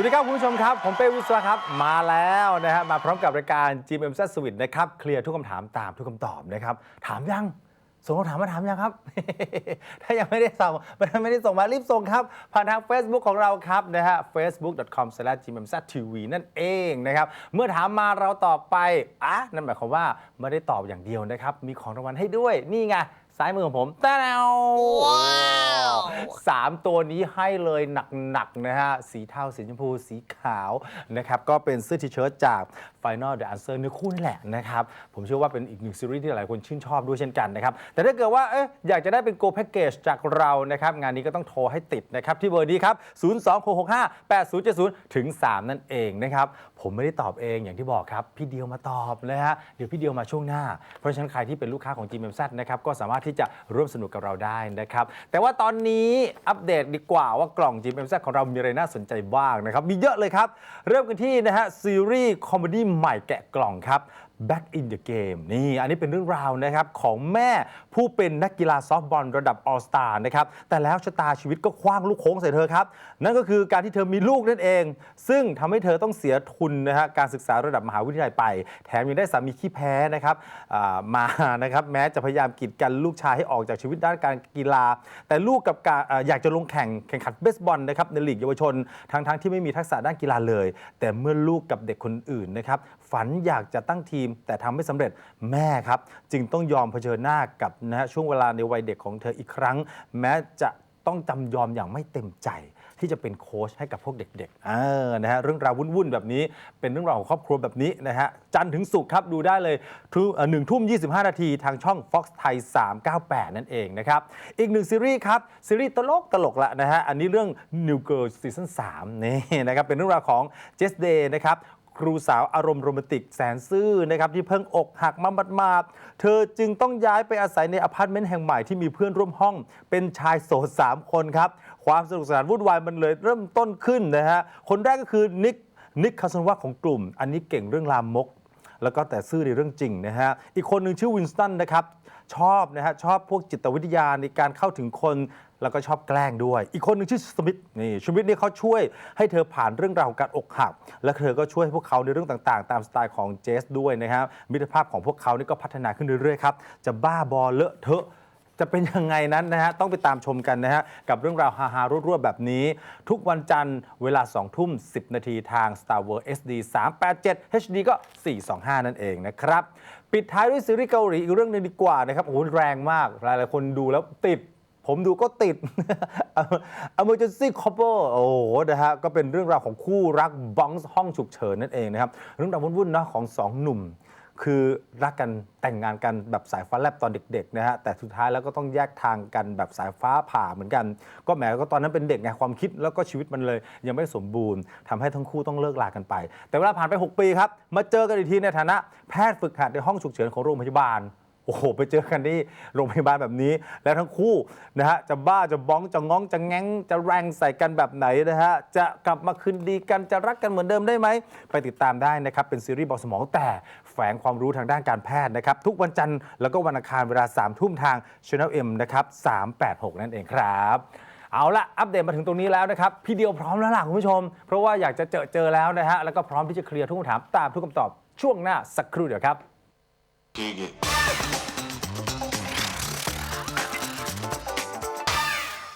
วัสดีครับคุณผู้ชมครับ ผมเป้วิศวะครับ มาแล้วนะฮะมาพร้อมกับรายการ GMM s w i t นะครับเคลียร์ทุกคำถามตามทุกคำตอบนะครับ ถามยังส่งคำถามมาถามยังครับ ถ้ายังไม่ได้ส่งไม่ได้ส่งมารีบส่งครับ ผ่านทาง Facebook ของเราครับนะฮะ facebook.com/gmmstv นั่นเองนะครับ เมื่อถามมาเราตอบไปอะนั่นหมายความว่าไม่ได้ตอบอย่างเดียวนะครับ มีของรางวัลให้ด้วยนี่ไงซ้ายมือของผมตาแนว สามตัวนี้ให้เลยหนักๆนะฮะ สีเทาสีชมพูสีขาวนะครับ ก็เป็นเสื้อทีเชิ้ตจาก Final The Answer เนื้อคู่นี่แหละนะครับ ผมเชื่อว่าเป็นอีกหนึ่งซีรีส์ที่หลายคนชื่นชอบด้วยเช่นกันนะครับ แต่ถ้าเกิดว่าเอ๊ะอยากจะได้เป็น Go Package จากเรานะครับ งานนี้ก็ต้องโทรให้ติดนะครับ ที่เบอร์นี้ครับ 026658070 ถึง 3 นั่นเองนะครับ ผมไม่ได้ตอบเองอย่างที่บอกครับ พี่เดียวมาตอบนะฮะเดี๋ยวพี่เดียวมาช่วงหน้า เพราะฉะนั้นใครที่เป็นลูกค้าของ GMZ นะครับก็สามารถที่จะร่วมสนุกกับเราได้นะครับแต่ว่าตอนนี้อัปเดตดีกว่าว่ากล่อง GMZ ของเรามีอะไรน่าสนใจบ้างนะครับ มีเยอะเลยครับ เริ่มกันที่นะฮะซีรีส์คอมเมดี้ใหม่แกะกล่องครับ Back in the Game นี่อันนี้เป็นเรื่องราวนะครับของแม่ผู้เป็นนักกีฬาซอฟต์บอลระดับออสตานะครับ แต่แล้วชะตาชีวิตก็คว้างลูกโค้งใส่เธอครับ นั่นก็คือการที่เธอมีลูกนั่นเอง ซึ่งทำให้เธอต้องเสียทุนนะฮะการศึกษาระดับมหาวิทยาลัยไป แถมยังได้สามีขี้แพ้นะครับมานะครับแม้จะพยายามกีดกันลูกชายให้ออกจากชีวิตด้านการกีฬา แต่ลูกกับการอ่าอยากจะลงแข่งแข่งขันเบสบอลนะครับในลีกเยาวชนทั้งๆที่ไม่มีทักษะด้านกีฬาเลย แต่เมื่อลูกกับเด็กคนอื่นนะครับฝันอยากจะตั้งทีมแต่ทำไม่สำเร็จแม่ครับ จึงต้องยอมเผชิญหน้ากับนะช่วงเวลาในวัยเด็กของเธออีกครั้ง แม้จะต้องจำยอมอย่างไม่เต็มใจที่จะเป็นโค้ชให้กับพวกเด็กๆเออนะฮะเรื่องราววุ่นๆแบบนี้เป็นเรื่องราวของครอบครัวแบบนี้นะฮะจันทร์ถึงศุกร์ครับดูได้เลยทุกเอ่อหนึ่งทุ่ม 25 นาทีทางช่อง Fox ไทย 398 นั่นเองนะครับ อีกหนึ่งซีรีส์ครับ ซีรีส์ตลกตลกละนะฮะ อันนี้เรื่อง New Girl Season 3 นี่นะครับ เป็นเรื่องราวของ Jess Day นะครับ ครูสาวอารมณ์โรแมนติกแสนซื่อนะครับที่เพิ่งอกหักมามาดๆเธอจึงต้องย้ายไปอาศัยในอพาร์ตเมนต์แห่งใหม่ที่มีเพื่อนร่วมห้อง เป็นชายโสด3คนครับความสนุกสนานวุ่นวายมันเลยเริ่มต้นขึ้นนะฮะคนแรกก็คือนิกนิกคาสนวาของกลุ่ม อันนี้เก่งเรื่องลามก แล้วก็แต่ซื่อในเรื่องจริงนะฮะอีกคนหนึ่งชื่อวินสตันนะครับชอบนะฮะชอบพวกจิตวิทยาในการเข้าถึงคนแล้วก็ชอบแกล้งด้วย อีกคนหนึ่งชื่อสมิธนี่สมิธนี่เขาช่วยให้เธอผ่านเรื่องราวของการอกหัก และเธอก็ช่วยให้พวกเขาในเรื่องต่างๆ ตามสไตล์ของเจสด้วยนะครับมิตรภาพของพวกเขานี่ก็พัฒนาขึ้นเรื่อยๆครับจะบ้าบอเลอะเทอะ จะเป็นยังไงนั้นนะฮะต้องไปตามชมกันนะฮะกับเรื่องราวฮาๆรั่วๆแบบนี้ ทุกวันจันทร์เวลา2ทุ่ม 10 นาทีทาง Star World SD 387 HD ก็ 425 นั่นเองนะครับปิดท้ายด้วยซีรีส์เกาหลีอีกเรื่องหนึงดีกว่านะครับโอ้โหแรงมากหลายๆคนดูแล้วติดผมดูก็ติด Emergency Couple โอ้โห นะฮะ ก็เป็นเรื่องราวของคู่รักบังห้องฉุกเฉินนั่นเองนะครับ เรื่องราววุ่นๆเนะของสองหนุ่ม คือรักกันแต่งงานกันแบบสายฟ้าแลบตอนเด็กๆนะฮะแต่สุดท้ายแล้วก็ต้องแยกทางกันแบบสายฟ้าผ่าเหมือนกัน ก็แหมก็ตอนนั้นเป็นเด็กไงความคิดแล้วก็ชีวิตมันเลย ยังไม่สมบูรณ์ทำให้ทั้งคู่ต้องเลิกลากันไป แต่เวลาผ่านไป 6 ปีครับ มาเจอกันอีกทีในฐานะแพทย์ฝึกหัดในห้องฉุกเฉินของโรงพยาบาล อ้โหไปเจอกันที่โรงพยาบาลแบบนี้ แล้วทั้งคู่นะฮะจะบ้าจะบ้องจะง้องจะแง้งจะแรงใส่กันแบบไหนนะฮะจะกลับมาคืนดีกันจะรักกันเหมือนเดิมได้ไหมไปติดตามได้นะครับเป็นซีรีส์เบาสมองแต่แฝงความรู้ทางด้านการแพทย์นะครับทุกวันจันทร์แล้วก็วันอังคารเวลา3ามทุ่มทาง Channel M นะครับ386 นั่นเองครับเอาละอัปเดตมาถึงตรงนี้แล้วนะครับพี่เดียวพร้อมแล้วล่ะคุณผู้ชม เพราะว่าอยากจะเจอเจอแล้วนะฮะแล้วก็พร้อมที่จะเคลียร์ทุกคำถามตามทุกคำตอบช่วงหน้าสักครู่เดียวครับ dig it.